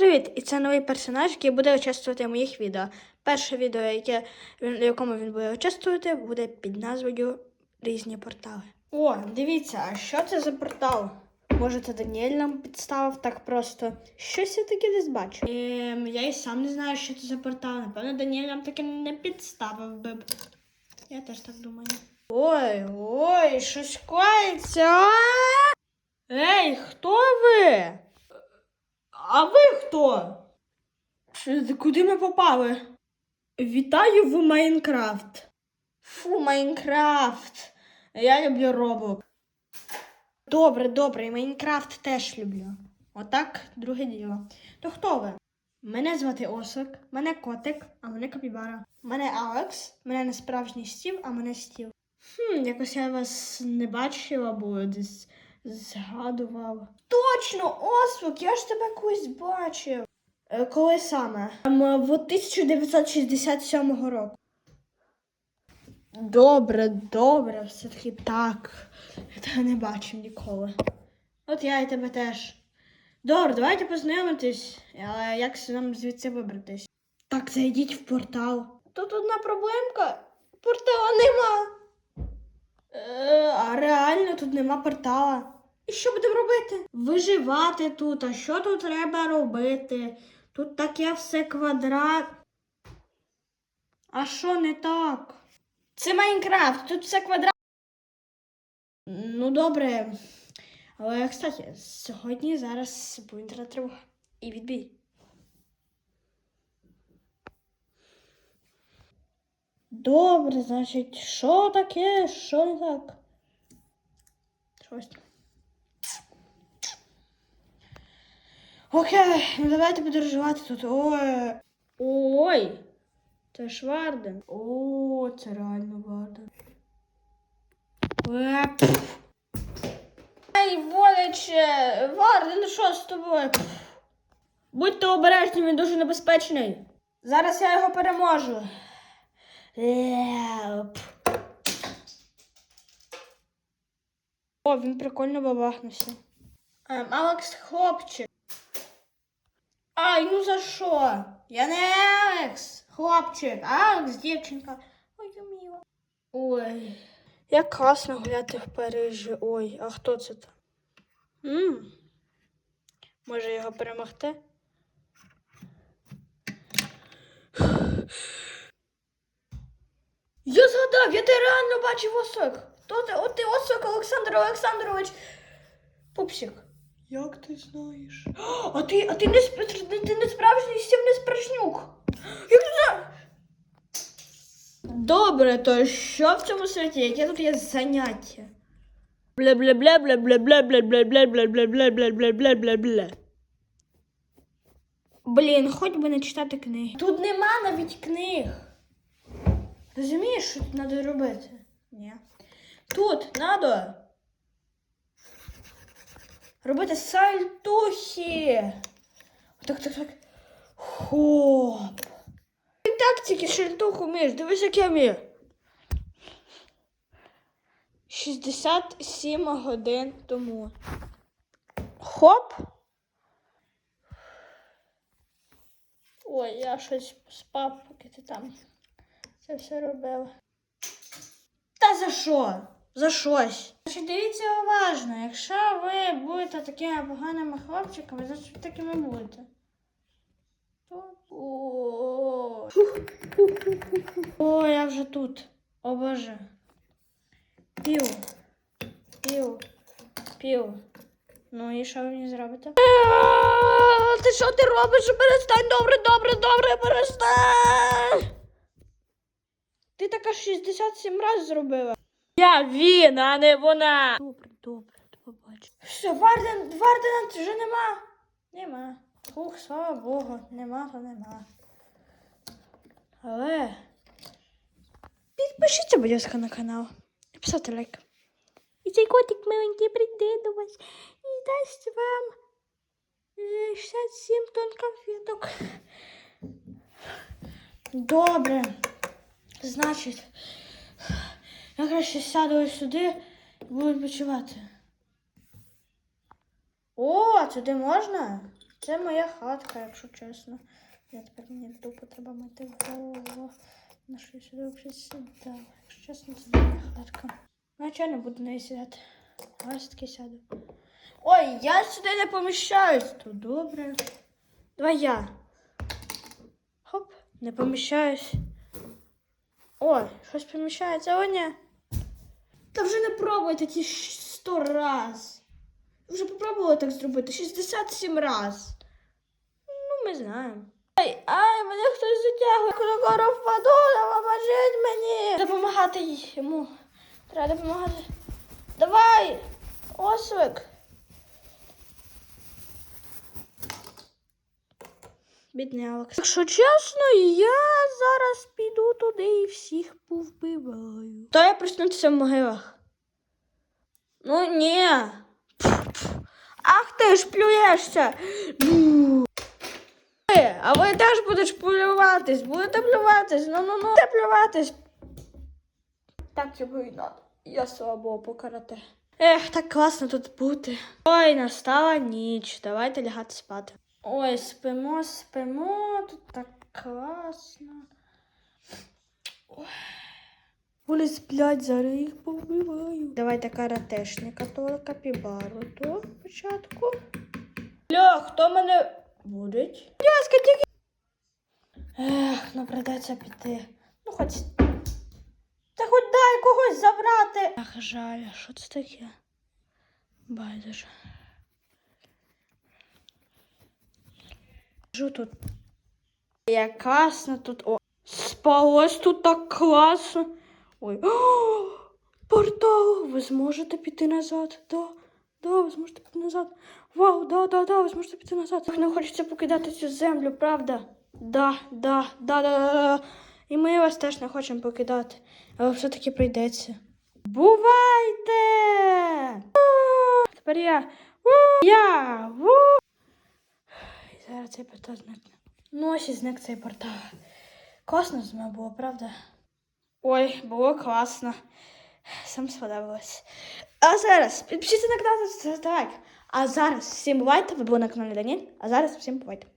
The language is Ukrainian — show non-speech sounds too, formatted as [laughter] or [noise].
привіт! І це новий персонаж, який буде участвувати в моїх відео. Перше відео, яке, в якому він буде участвувати, буде під назвою Різні портали. О, дивіться, а що це за портал? Може, це Даніель нам підставив так просто. Щось я таке десь бачу. Ем, я і сам не знаю, що це за портал. Напевно, Даніель нам таке не підставив би. Я теж так думаю. Ой, ой, щось коїться. Ей, хто ви? А ви хто? Куди ми попали? Вітаю в Майнкрафт. Фу, Майнкрафт. Я люблю робок. Добре, добре, і Майнкрафт теж люблю. Отак, друге діло. То хто ви? Мене звати Осик, мене котик, а мене капібара. Мене Алекс, мене не справжній стів, а мене стів. Хм, якось я вас не бачив або десь згадував. Точно, Освик, я ж тебе колись бачив. Е, Коли саме? Ем, в 1967 року. Добре, добре, все-таки так. Я тебе не бачив ніколи. От я і тебе теж. Добре, давайте познайомитись, але як нам звідси вибратись? Так, зайдіть в портал. Тут одна проблемка. Портала нема. Е, а реально тут нема портала. І що будемо робити? Виживати тут. А що тут треба робити? Тут таке все квадрат. А що не так? Це Майнкрафт, тут все квадрат. Ну, добре. Але, кстати, сьогодні зараз повітряна тривога. І відбій. Добре, значить, що таке? Що не так? Щось. Окей, ну давайте подорожувати тут. Ой. Ой. Це ж Варден. О, це реально Варден. Е. Ай, волече! Варден, що з тобою? Будьте обережні, він дуже небезпечний. Зараз я його переможу. О, він прикольно бабахнувся. Ем, Алекс, хлопчик. Ай, ну за що? Я не Алекс, хлопчик, Алекс, дівчинка. Ой, я. Ой. Як класно гуляти в Парижі. Ой, а хто це там? м Може його перемогти? Я згадав, я тебе реально бачив осок. Хто ти? От ти осок Олександр Олександрович. Пупсик. Як ти знаєш? А ти, а ти не, ти, не справжній стів не справжнюк. Як ти знаєш? Добре, то що в цьому світі? Яке тут є заняття? бля бля бля бля бля бля бля бля бля бля бля бля бля бля бля бля бля Блін, хоч би не читати книги. Тут нема навіть книг. Розумієш, що тут треба робити? Ні. Тут треба робити сальтухи. Так, так, так. Хоп. Так тільки сальтуху вмієш. Дивись, як я вмію. 67 годин тому. Хоп. Ой, я щось спав, поки ти там це все робила. Та за що? За щось. Значить, дивіться уважно, якщо ви будете такими поганими хлопчиками, значить такими будете. О, я вже тут. О Боже. Пів. Пів. Пів. Ну і що ви мені зробите? Ти що ти робиш? Перестань, добре, добре, добре, перестань. Ти така 67 разів зробила. Я він, а не вона. Добре, добре, до побачення. Все, Варден, Вардена вже нема. Нема. Ух, слава Богу, нема, то нема. Але підпишіться, будь ласка, на канал. І писати лайк. І цей котик миленький прийде до вас і дасть вам е, 67 тонн конфеток. Добре. Значить, я краще сяду ось сюди і буду відпочивати. О, сюди можна? Це моя хатка, якщо чесно. Я тепер мені дупу треба мити голову. На що я сюди взагалі сідала? Якщо чесно, це моя хатка. Ну, я не буду неї сідати? Ось таки сяду. Ой, я сюди не поміщаюсь. То добре. Давай я. Хоп, не поміщаюсь. Ой, щось поміщається, о, ні. Та вже не пробуйте ті сто раз. Вже попробували так зробити 67 раз. Ну, ми знаємо. Ай, ай, мене хтось затягує, скоро впаду, допоможіть мені. Допомагати йому. Треба допомагати. Давай! Ослик. Бідний Алекс. Якщо чесно, я зараз піду туди і всіх повбиваю. То я проснутися в могилах. Ну ні. Ах ти ж плюєшся. Е, А ви теж будете плюватись, будете плюватись, ну ну ну будете плюватись. Так його і надо. Я слабо по карате. Ех, так класно тут бути. Ой, настала ніч. Давайте лягати спати. Ой, спимо, спимо, тут так класно. Ой. Вони сплять, зараз їх повбиваю. Давайте каратешника, то капібару, то спочатку. Ля, хто мене будить? Яска, тільки. Ех, ну придеться піти. Ну хоч. Та хоч дай когось забрати. Ах, жаль, що це таке? Байдуже. Жу тут. Як класно тут. О, спалось тут так класно. Ой. О, [gasps] портал! Ви зможете піти назад. Да, да, ви зможете піти назад. Вау, да, да, да, ви зможете піти назад. Не хочеться покидати цю землю, правда? Да, да, да, да, да, да. І ми вас теж не хочемо покидати. Але все-таки прийдеться. Бувайте! Тепер я. Я. Ву. І зараз цей портал зникне. Ну, ось і зник цей портал. Класно з мною було, правда? Ой, було класно. Сам сподобалось. А зараз підпишіться на канал, ставте лайк. А зараз всім бувайте. Ви були на каналі Даніль. А зараз всім бувайте.